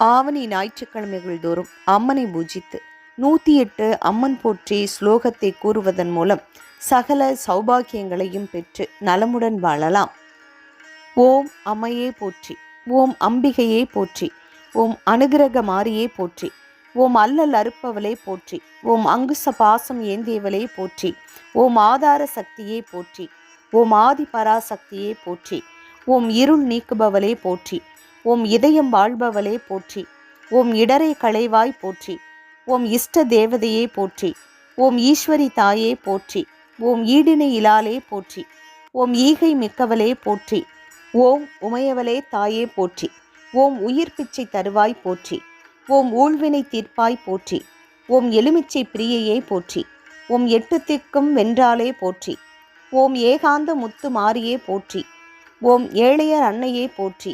ஆவணி ஞாயிற்றுக்கிழமைகள் தோறும் அம்மனை பூஜித்து நூற்றி எட்டு அம்மன் போற்றி ஸ்லோகத்தை கூறுவதன் மூலம் சகல சௌபாக்கியங்களையும் பெற்று நலமுடன் வாழலாம். ஓம் அம்மையே போற்றி ஓம் அம்பிகையே போற்றி ஓம் அனுகிரக மாரியே போற்றி ஓம் அல்லல் அறுப்பவளே போற்றி ஓம் அங்குச பாசம் ஏந்தியவளே போற்றி ஓம் ஆதார சக்தியே போற்றி ஓம் ஆதி பராசக்தியே போற்றி ஓம் இருள் நீக்குபவளே போற்றி ஓம் இதயம் வாழ்பவளே போற்றி ஓம் இடரை களைவாய் போற்றி ஓம் இஷ்ட தேவதையே போற்றி ஓம் ஈஸ்வரி தாயே போற்றி ஓம் ஈடினை இலாலே போற்றி ஓம் ஈகை மிக்கவளே போற்றி ஓம் உமையவளே தாயே போற்றி ஓம் உயிர் பிச்சை தருவாய் போற்றி ஓம் ஊழ்வினை தீர்ப்பாய் போற்றி ஓம் எலுமிச்சை பிரியையே போற்றி ஓம் எட்டு திக்கும் வென்றாலே போற்றி ஓம் ஏகாந்த முத்து மாரியே போற்றி ஓம் ஏழையர் அன்னையே போற்றி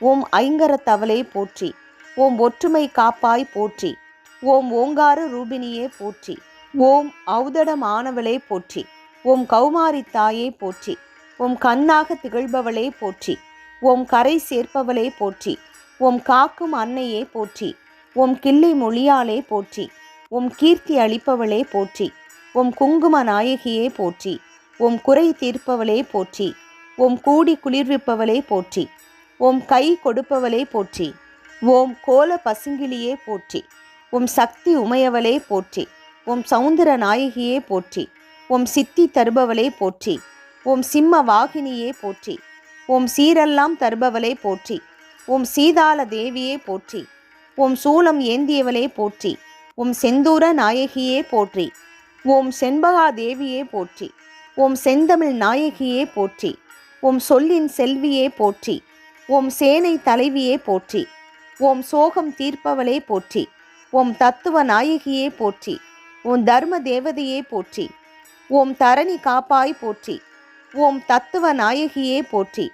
ஓம் ஐங்கரத்தவளே போற்றி ஓம் ஒற்றுமை காப்பாய் போற்றி ஓம் ஓங்கார ரூபினியே போற்றி ஓம் ஔதடமானவளே போற்றி ஓம் கௌமாரி தாயே போற்றி ஓம் கண்ணாக திகழ்பவளே போற்றி ஓம் கரை சேர்ப்பவளே போற்றி ஓம் காக்கும் அன்னையே போற்றி ஓம் கிள்ளை மொழியாலே போற்றி ஓம் கீர்த்தி அளிப்பவளே போற்றி ஓம் குங்கும நாயகியே போற்றி ஓம் குறை தீர்ப்பவளே போற்றி ஓம் கூடி குளிர்விப்பவளே போற்றி ஓம் கை கொடுப்பவளே போற்றி ஓம் கோல பசுங்கிளியே போற்றி ஓம் சக்தி உமையவளே போற்றி ஓம் சவுந்தர நாயகியே போற்றி ஓம் சித்தி தருபவளே போற்றி ஓம் சிம்ம வாகினியே போற்றி ஓம் சீரெல்லாம் தருபவளே போற்றி ஓம் சீதாள தேவியே போற்றி ஓம் சூலம் ஏந்தியவளே போற்றி ஓம் செந்தூர நாயகியே போற்றி ஓம் செண்பகா தேவியே போற்றி ஓம் செந்தமிழ் நாயகியே போற்றி ஓம் சொல்லின் செல்வியே போற்றி ஓம் சேனை தலைவியே போற்றி ஓம் சோகம் தீர்ப்பவளே போற்றி ஓம் தத்துவ நாயகியே போற்றி ஓம் தர்ம தேவதையே போற்றி ஓம் தரணி காப்பாய் போற்றி ஓம் தத்துவ நாயகியே போற்றி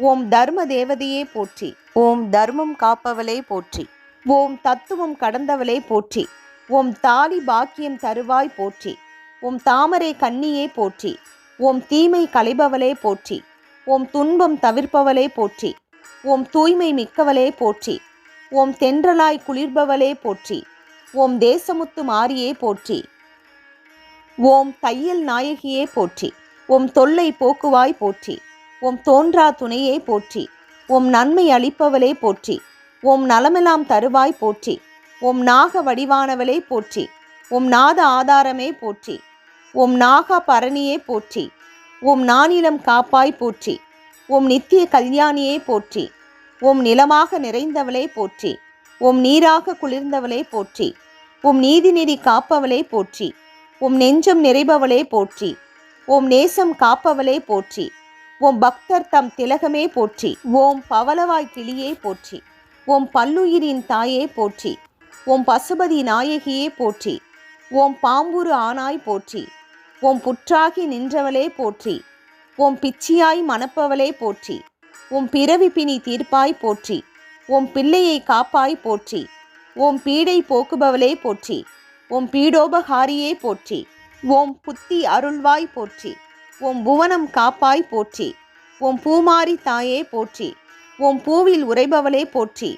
ஓம் தர்ம தேவதையே போற்றி ஓம் தர்மம் காப்பவளே போற்றி ஓம் தத்துவம் கடந்தவளே போற்றி ஓம் தாலி பாக்கியம் தருவாய் போற்றி ஓம் தாமரை கன்னியே போற்றி ஓம் தீமை களைபவளே போற்றி ஓம் துன்பம் தவிர்ப்பவளே போற்றி ஓம் தூய்மை மிக்கவளே போற்றி ஓம் தென்றலாய் குளிர்பவளே போற்றி ஓம் தேசமுத்து மாரியே போற்றி ஓம் தையல் நாயகியே போற்றி ஓம் தொல்லை போக்குவாய் போற்றி ஓம் தோன்றா துணையே போற்றி ஓம் நன்மை அளிப்பவளே போற்றி ஓம் நலமெல்லாம் தருவாய் போற்றி ஓம் நாக வடிவானவளே போற்றி ஓம் நாத ஆதாரமே போற்றி ஓம் நாகா பரணியே போற்றி ஓம் நானிலம் காப்பாய் போற்றி ஓம் நித்திய கல்யாணியே போற்றி உம் நிலமாக நிறைந்தவளே போற்றி உம் நீராக குளிர்ந்தவளே போற்றி உம் நீதிநெறி காப்பவளே போற்றி உம் நெஞ்சம் நிறைபவளே போற்றி ஓம் நேசம் காப்பவளே போற்றி உம் பக்தர் தம் திலகமே போற்றி ஓம் பவளவாய் கிளியே போற்றி ஓம் பல்லுயிரின் தாயே போற்றி ஓம் பசுபதி நாயகியே போற்றி ஓம் பாம்புரு ஆனாய் போற்றி ஓம் புற்றாகி நின்றவளே போற்றி ஓம் பிச்சியாய் மணப்பவளே போற்றி உம் பிறவி பிணி தீர்ப்பாய் போற்றி உம் பிள்ளையை காப்பாய் போற்றி ஓம் பீடை போக்குபவளே போற்றி ஓம் பீடோபகாரியே போற்றி ஓம் புத்தி அருள்வாய் போற்றி ஓம் புவனம் காப்பாய் போற்றி ஓம் பூமாரி தாயே போற்றி ஓம் பூவில் உறைபவளே போற்றி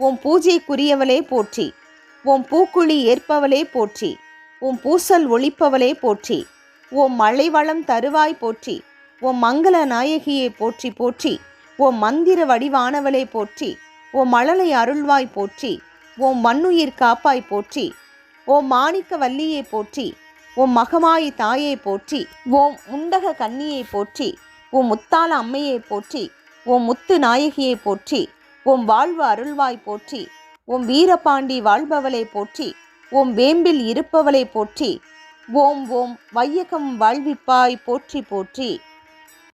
ஓம் பூஜைக்குரியவளே போற்றி ஓம் பூக்குழி ஏற்பவளே போற்றி ஓம் பூசல் ஒழிப்பவளே போற்றி ஓம் மழைவளம் தருவாய் போற்றி ஓம் மங்கள நாயகியை போற்றி போற்றி ஓம் மந்திர வடிவானவளை போற்றி ஓ மழலை அருள்வாய் போற்றி ஓம் மண்ணுயிர் காப்பாய் போற்றி ஓம் மாணிக்க வல்லியை போற்றி ஓம் மகமாயி தாயை போற்றி ஓம் முண்டக கன்னியை போற்றி ஓம் முத்தாள அம்மையை போற்றி ஓம் முத்து நாயகியை போற்றி ஓம் வாழ்வு அருள்வாய் போற்றி ஓம் வீரபாண்டி வாழ்பவளை போற்றி ஓம் வேம்பில் இருப்பவளை போற்றி ஓம் ஓம் வையகம் வாழ்விப்பாய் போற்றி போற்றி